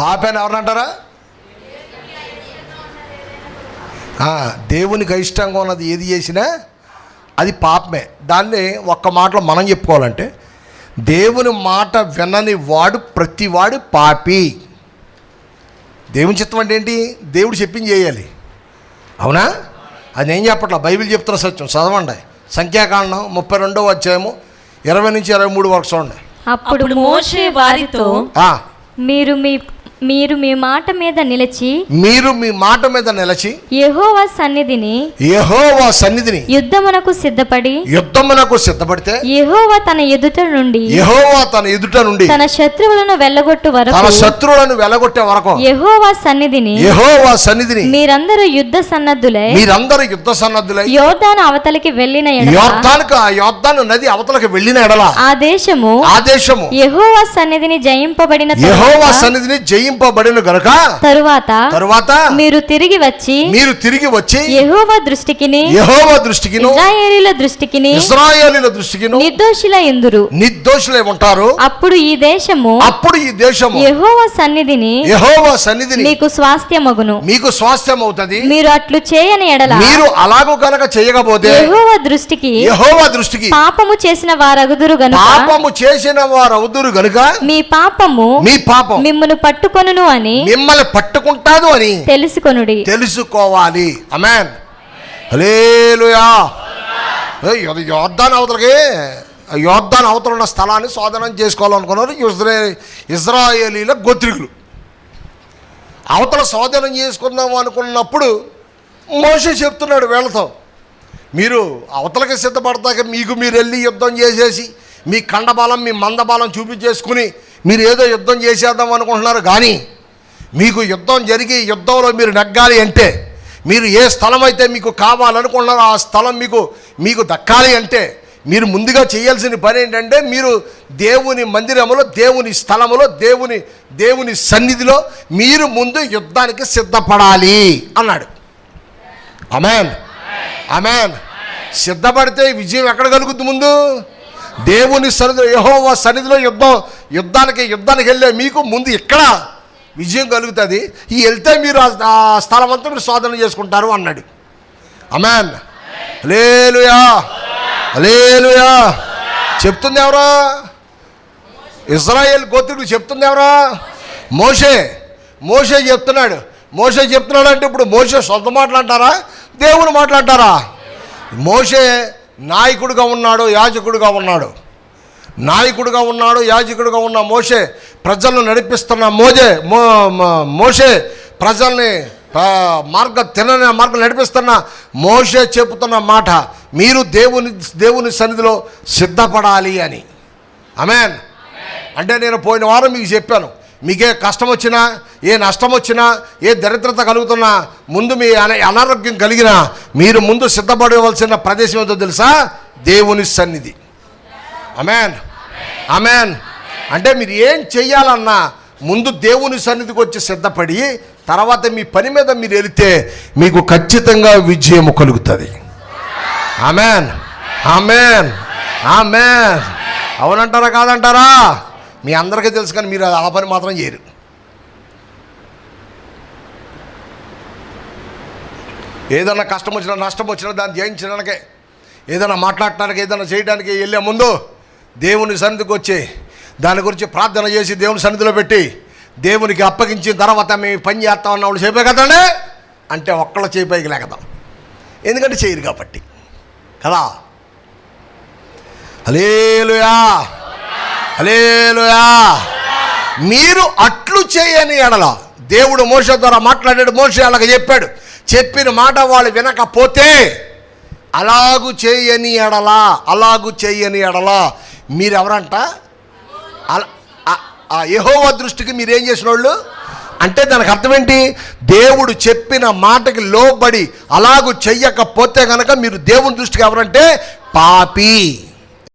పాప అని ఎవరంటారా ఆ, దేవునికి అయిష్టంగా ఉన్నది ఏది చేసినా అది పాపమే. దాన్ని ఒక్క మాటలో మనం చెప్పుకోవాలంటే దేవుని మాట వినని వాడు ప్రతివాడు పాపి. దేవుని చిత్తం అంటే ఏంటి? దేవుడు చెప్పింది చేయాలి. అవునా? అది ఏం చెప్పట్లా? బైబిల్ చెప్తున్న సత్యం. చదవండి. సంఖ్యాకాండం ముప్పై రెండవ అధ్యాయము ఇరవై నుంచి ఇరవై మూడు వరకు చూడండి. అప్పుడు అప్పుడు మోషే వారితో ఆ, మీరు మీ మీరు మీ మాట మీద నిలిచి మీరు మీ మాట మీద నిలిచి యెహోవా సన్నిధిని యెహోవా సన్నిధిని యుద్ధమునకు సిద్ధపడి యుద్ధమునకు సిద్ధపడితే యెహోవా తన ఎదుట నుండి యెహోవా తన ఎదుట నుండి తన శత్రువులను వెళ్ళగొట్టు తన వరకు శత్రువులను వెలగొట్టే వరకు యెహోవా సన్నిధిని యెహోవా సన్నిధిని మీరందరూ యుద్ధ సన్నద్ధులై మీరందరూ యుద్ధ సన్నద్ధులై యోర్దాను అవతలికి వెళ్ళిన ఎడల యోర్దానికి ఆ యోర్దాను నది అవతలకు వెళ్ళిన ఎడల ఆ దేశము ఆ దేశము యెహోవా సన్నిధిని జయింపబడిన యెహోవా సన్నిధిని జయింపబడిన గనుక తరువాత తరువాత మీరు తిరిగి వచ్చి మీరు తిరిగి వచ్చి యెహోవా దృష్టికిని యెహోవా దృష్టికిను ఇజ్రాయేలీల దృష్టికిని ఇస్రాయేలీల దృష్టికిను నిర్దోషుల ఎందురు నిర్దోషులై ఉంటారు. అప్పుడు ఈ దేశము అప్పుడు ఈ దేశము యెహోవా సన్నిధిని యెహోవా సన్నిధిని మీకు స్వాస్థ్యమగును. మీకు స్వాస్థ్యం అవుతుంది మీరు అట్లు చేయని ఎడల మీరు అలాగూ కనుక చేయకపోతే యెహోవా దృష్టికి యెహోవా దృష్టికి పాపము చేసిన వారగుదురు గనుక పాపము చేసిన వారు అవుదురు గనుక మీ పాపము మీ పాపం మిమ్మును పట్టుకొనును అని మిమ్మల్ని పట్టుకుంటాదు అని తెలుసుకొనుడి. తెలుసుకోవాలి. అమెన్ హలేలుయా యోద్ధాన్ అవతలకి యోద్ధాన్ అవతల ఉన్న స్థలాన్ని స్వాధీనం చేసుకోవాలనుకున్నారు ఇజ్రా ఇజ్రాయేలీల గోత్రికులు. అవతల స్వాధీనం చేసుకుందాం అనుకున్నప్పుడు మోషే చెప్తున్నాడు వీళ్ళతో మీరు అవతలకి సిద్ధపడతాక మీకు మీరు వెళ్ళి యుద్ధం చేసేసి మీ కండబలం మీ మందబలం చూపించేసుకుని మీరు ఏదో యుద్ధం చేసేద్దాం అనుకుంటున్నారు కానీ మీకు యుద్ధం జరిగి యుద్ధంలో మీరు నెగ్గాలి అంటే మీరు ఏ స్థలం అయితే మీకు కావాలనుకుంటున్నారో ఆ స్థలం మీకు మీకు దక్కాలి అంటే మీరు ముందుగా చేయాల్సిన పని ఏంటంటే మీరు దేవుని మందిరములో దేవుని స్థలములో దేవుని దేవుని సన్నిధిలో మీరు ముందు యుద్ధానికి సిద్ధపడాలి అన్నాడు. అమెన్ అమెన్ సిద్ధపడితే విజయం ఎక్కడ కలుగుద్ది ముందు? దేవుని సన్నిధిలో యహోవా సన్నిధిలో యుద్ధం యుద్ధానికి యుద్ధానికి వెళ్ళే మీకు ముందు ఇక్కడ విజయం కలుగుతుంది? ఈ వెళ్తే మీరు ఆ- స్థలం అంతా మీరు సాధన చేసుకుంటారు అన్నాడు. అమెన్ లేలుయా లేలుయా చెప్తుంది ఎవరా? ఇజ్రాయేల్ గోత్రుడు చెప్తుంది ఎవరా? మోషే. మోషే చెప్తున్నాడు. మోషే చెప్తున్నాడు అంటే ఇప్పుడు మోషే సొంత మాట్లాంటారా? దేవుడు మాట్లాంటారా? మోషే నాయకుడుగా ఉన్నాడు యాజకుడిగా ఉన్నాడు. నాయకుడిగా ఉన్నాడు యాజకుడుగా ఉన్న మోషే ప్రజలను నడిపిస్తున్న మోజే మో మోషే ప్రజల్ని మార్గ తినని మార్గం నడిపిస్తున్న మోషే చెబుతున్న మాట మీరు దేవుని దేవుని సన్నిధిలో సిద్ధపడాలి అని. అమెన్ అంటే నేను పోయిన వారం మీకు చెప్పాను మీకే కష్టం వచ్చినా ఏ నష్టం వచ్చినా ఏ దరిద్రత కలుగుతున్నా ముందు మీ అన అనారోగ్యం కలిగినా మీరు ముందు సిద్ధపడవలసిన ప్రదేశం ఏదో తెలుసా? దేవుని సన్నిధి. Amen amen. అంటే మీరు ఏం చెయ్యాలన్నా ముందు దేవుని సన్నిధికి వచ్చి సిద్ధపడి తర్వాత మీ పని మీద మీరు వెళితే మీకు ఖచ్చితంగా విజయం కలుగుతుంది. ఆమెన్. ఆమెన్. ఆమెన్. అవునంటారా కాదంటారా? మీ అందరికీ తెలుసు కానీ మీరు ఆ పని మాత్రం చేయరు. ఏదైనా కష్టం వచ్చినా నష్టం వచ్చినా దాన్ని జయించడానికే ఏదైనా మాట్లాడటానికి ఏదైనా చేయడానికి వెళ్ళే ముందు దేవుని సన్నిధికి వచ్చి దాని గురించి ప్రార్థన చేసి దేవుని సన్నిధిలో పెట్టి దేవునికి అప్పగించిన తర్వాత మేము పని చేస్తామన్న వాళ్ళు చెప్పే కదండి? అంటే ఒక్కళ్ళ చేపైకి లేకదాం. ఎందుకంటే చేయరు కాబట్టి. కదా? అలేలుయా అలేలుయా మీరు అట్లు చేయని ఎడల దేవుడు మోస ద్వారా మాట్లాడాడు మోస అలాగ చెప్పాడు. చెప్పిన మాట వాళ్ళు వినకపోతే అలాగు చేయని ఎడలా అలాగు చేయని ఎడలా మీరెవరంట? అలా ఆ- ఆ దృష్టికి మీరేం చేసిన వాళ్ళు అంటే దానికి అర్థం ఏంటి దేవుడు చెప్పిన మాటకి లోబడి అలాగూ చెయ్యకపోతే కనుక మీరు దేవుని దృష్టికి ఎవరంటే? పాపి.